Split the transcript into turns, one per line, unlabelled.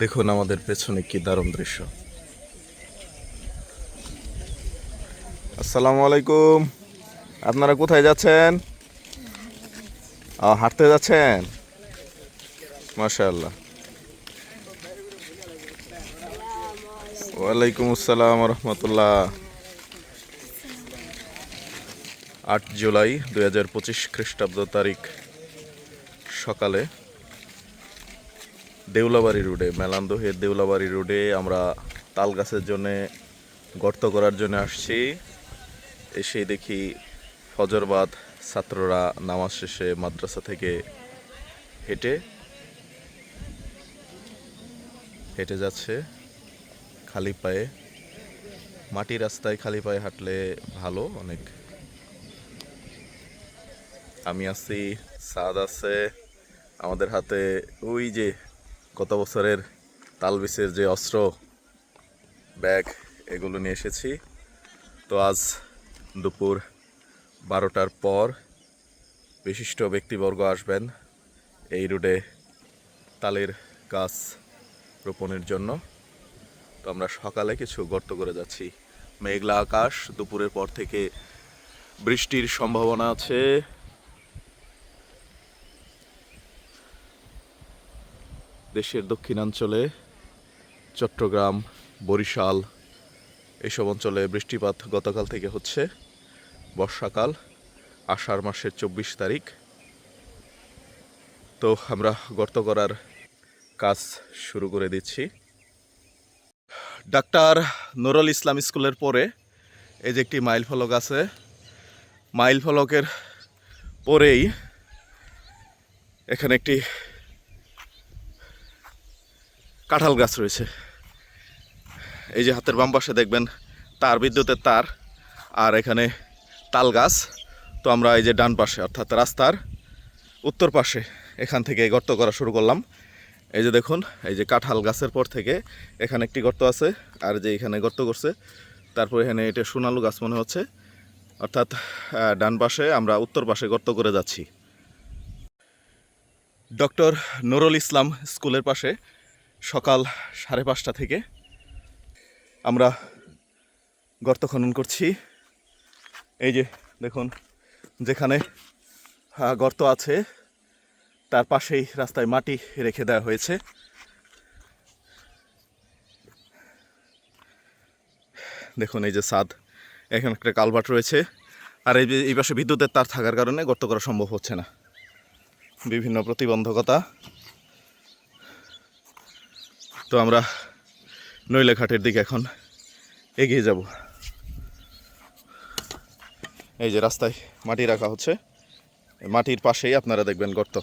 দেখুন আমাদের পেছনে কি দারুণ দৃশ্য। আসসালামু আলাইকুম। আপনারা কোথায় যাচ্ছেন? হাঁটতে যাচ্ছেন? মাশাআল্লাহ। ওয়ালাইকুম আসসালাম রহমতুল্লাহ। আট জুলাই দুই হাজার পঁচিশ খ্রিস্টাব্দ তারিখ সকালে দেউলাবাড়ি রোডে মেলান্দহের দেউলাবাড়ি রোডে আমরা তাল গাছের জন্য গর্ত করার জন্য আসছি। এসে দেখি ফজরবাদ ছাত্ররা নামাজ শেষে মাদ্রাসা থেকে হেঁটে হেঁটে যাচ্ছে খালি পায়ে। মাটি রাস্তায় খালি পায়ে হাঁটলে ভালো, অনেক। আমি আছি সাদ আছে, আমাদের হাতে ওই যে গত বছরের তালবিসের যে অস্ত্র, ব্যাগ, এগুলো নিয়ে এসেছি। তো আজ দুপুর বারোটার পর বিশিষ্ট ব্যক্তিবর্গ আসবেন এই রুটে তালের গাছ রোপণের জন্য। তো আমরা সকালে কিছু গর্ত করে যাচ্ছি। মেঘলা আকাশ, দুপুরের পর থেকে বৃষ্টির সম্ভাবনা আছে। দেশের দক্ষিণাঞ্চলে চট্টগ্রাম, বরিশাল এইসব অঞ্চলে বৃষ্টিপাত গতকাল থেকে হচ্ছে বর্ষাকাল, আষাঢ় মাসের চব্বিশ তারিখ। তো আমরা গর্ত করার কাজ শুরু করে দিচ্ছি। ডাক্তার নুরুল ইসলাম স্কুলের পরে এই যে একটি মাইল ফলক আছে মাইল ফলকের পরেই এখানে একটি কাঁঠাল গাছ রয়েছে। এই যে হাতের বাম পাশে দেখবেন তার বিদ্যুতের তার আর এখানে তাল গাছ। তো আমরা এই যে ডান পাশে, অর্থাৎ রাস্তার উত্তর পাশে এখান থেকে গর্ত করা শুরু করলাম। এই যে দেখুন, এই যে কাঁঠাল গাছের পর থেকে এখানে একটি গর্ত আছে আর যে এখানে গর্ত করছে, তারপর এখানে এটা সোনালু গাছ মনে হচ্ছে। অর্থাৎ ডান পাশে আমরা উত্তর পাশে গর্ত করে যাচ্ছি। ডক্টর নুরুল ইসলাম স্কুলের পাশে সকাল সাড়ে পাঁচটা থেকে আমরা গর্ত খনন করছি। এই যে, দেখুন, যেখানে গর্ত আছে, তার পাশেই রাস্তায় মাটি রেখে দেওয়া হয়েছে। দেখুন, এই যে ছাদ এখানে একটা কালভার্ট রয়েছে। আর এই এই পাশে বিদ্যুতের তার থাকার কারণে গর্ত করা সম্ভব হচ্ছে না। বিভিন্ন প্রতিবন্ধকতা। তো আমরা নইলেঘাটের দিকে এখন এগিয়ে যাব। এই যে রাস্তায় মাটি রাখা হচ্ছে, মাটির পাশেই আপনারা দেখবেন গর্ত।